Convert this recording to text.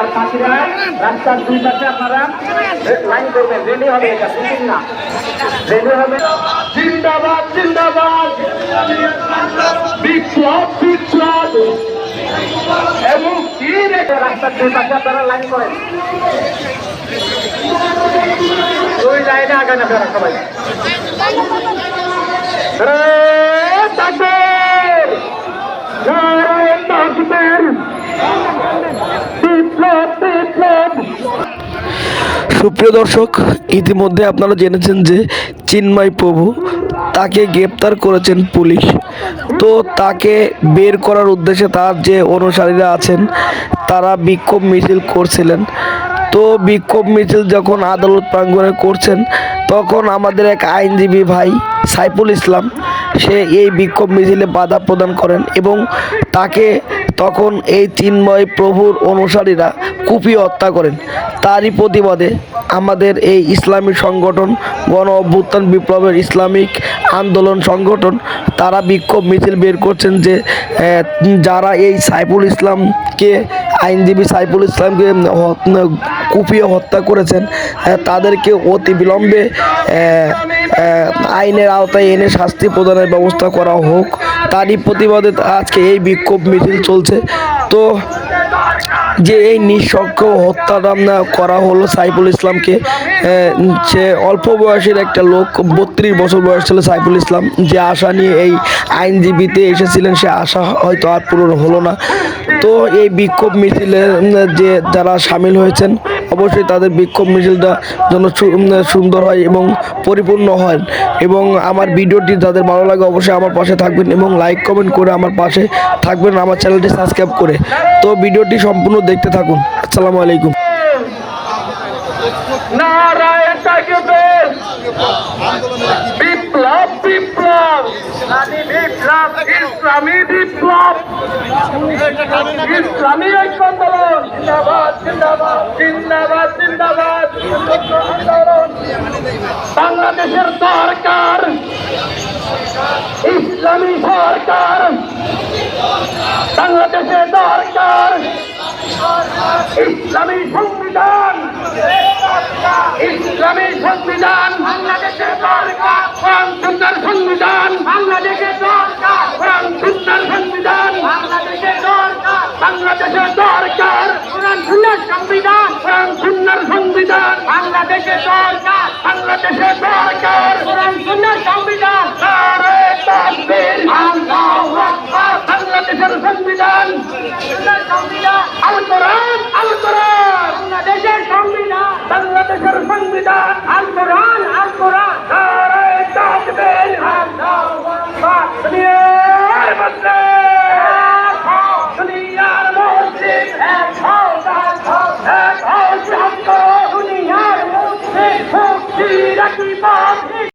আর বাকিরা রাস্তার দুই পাশে আপনারা লাইন করবেন। রেডি হবে এটা বুঝুন না। রেডি হবে? জিন্দাবাদ জিন্দাবাদ। বিপ্লব বিপ্লব। এবং কি রাস্তার দুই পাশে আপনারা লাইন করেন। দুই লাইনে আগে না আপনারা সবাই এ, তাকবীর! নারায়ে তাকবীর! বিপ্লব বিপ্লব সুপ্রিয় দর্শক, ইতিমধ্যে আপনারা জেনেছেন যে চিন্ময় প্রভু তাকে গ্রেপ্তার করেছেন পুলিশ। তো তাকে বের করার উদ্দেশ্যে তার যে অনুসারীরা আছেন, তারা বিক্ষোভ মিছিল করছিলেন। তো বিক্ষোভ মিছিল যখন আদালত প্রাঙ্গণে করছেন, তখন আমাদের এক আইনজীবী ভাই সাইফুল ইসলাম, সে এই বিক্ষোভ মিছিলে বাধা প্রদান করেন এবং তাকে তখন এই চিন্ময় প্রভুর অনুসারীরা কুপি হত্যা করেন। তারই প্রতিবাদে আমাদের এই ইসলামী সংগঠন, গণ অভ্যুত্থান বিপ্লবের ইসলামিক আন্দোলন সংগঠন, তারা বিক্ষোভ মিছিল বের করছেন যে যারা এই সাইফুল ইসলামকে আইনজীবী সাইফুল ইসলামকে কুপিয়ে হত্যা করেছেন। তাদেরকে অতি বিলম্বে আইনের আওতায় এনে শাস্তি প্রদানের ব্যবস্থা করা হোক। তারই প্রতিবাদে আজকে এই বিক্ষোভ মিছিল চলছে। তো যে এই নিঃসক্ষ হত্যা করা হলো সাইফুল ইসলামকে সে অল্প বয়সের একটা লোক, বত্রিশ বছর বয়স ছিল সাইফুল ইসলাম, যে আশা নিয়ে এই আইনজীবীতে এসেছিলেন, সে আশা হয়তো আর পূরণ হলো না। তো এই বিক্ষোভ মিছিলে যে যারা সামিল হয়েছেন অবশ্যই তাদের বিক্ষোভ মিছিলটা যেন সু- সুন্দর হয় এবং পরিপূর্ণ হয়। এবং আমার ভিডিওটি যাদের ভালো লাগে অবশ্যই আমার পাশে থাকবেন এবং লাইক কমেন্ট করে আমার পাশে থাকবেন আমার চ্যানেলটি সাবস্ক্রাইব করে। তো ভিডিওটি সম্পূর্ণ দেখতে থাকুন। আসসালামু আলাইকুম। বিপ্লব বিপ্লব। ইসলামী বিপ্লব। ইসলামী ঐক্য আন্দোলন। জিন্দাবাদ জিন্দাবাদ জিন্দাবাদ জিন্দাবাদ। বাংলাদেশের সরকার, ইসলামী সরকার, বাংলাদেশের দরকার ইসলামী সংবিধান ইসলামী সংবিধান সরকার সংবিধান সুন্দর সংবিধান। বাংলাদেশে সরকার বাংলাদেশে সরকার। সুন্দর সংবিধান। বাংলাদেশের সংবিধান। আল কোরআন আল কোরআন। বাংলাদেশের সংবিধান। বাংলাদেশের সংবিধান। আল কোরআন আল কোরআন। সারে তাকবীর আল্লাহু আকবার। দুনিয়ার মুসলিম